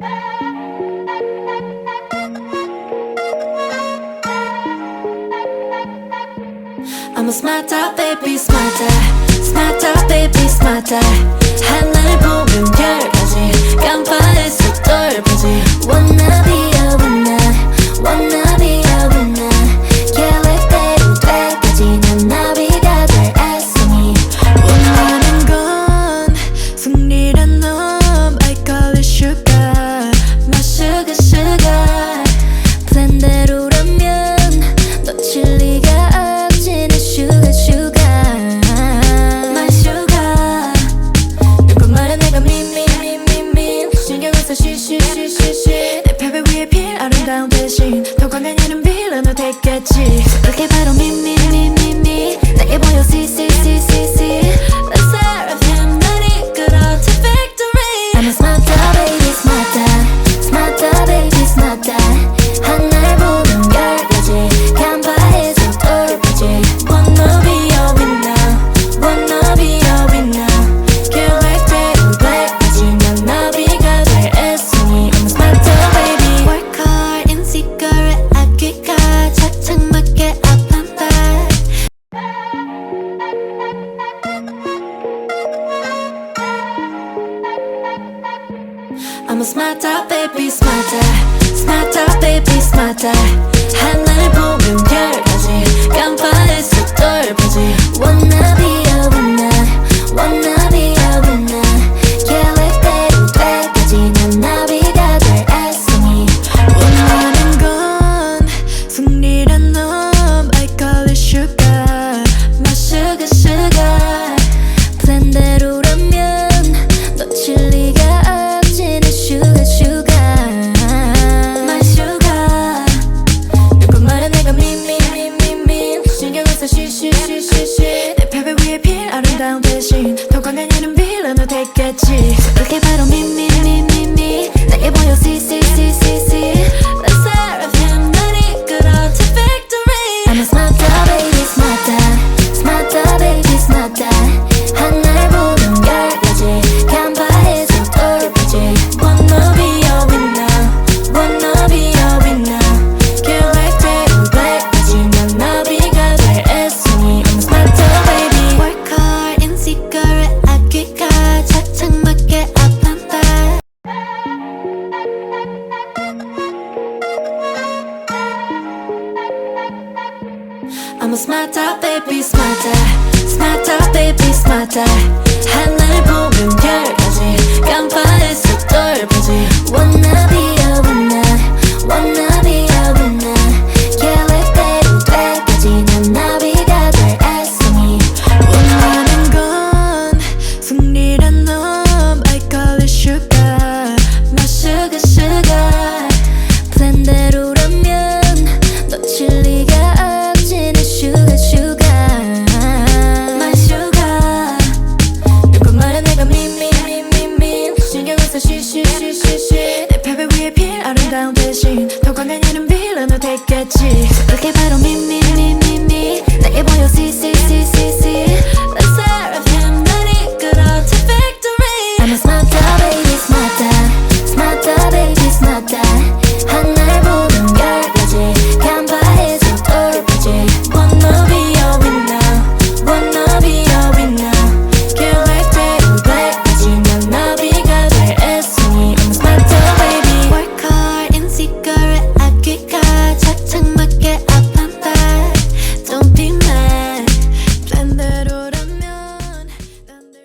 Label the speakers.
Speaker 1: I'm a smarter baby smarter. Smarter baby smarter. 하늘 보면 별까지 깜빡했어 덜 보자 아름다운 대신 더 강한 이름 빌런을 됐겠지. I'm a smarter baby smarter smarter baby smarter 하늘 보면 별까지 깜빡했어 떨어지 wanna be a winner wanna be a winner yeah like that 때까지 난 나비가 될 애송이 원하는 건 승리란 너 smata baby smata smata baby smata 하늘 보면 별까지 깜빡했어 널 대신 더 꺼낸 일은 빌런도 됐겠지. 그렇게 바로 미미미미미. 내게 보여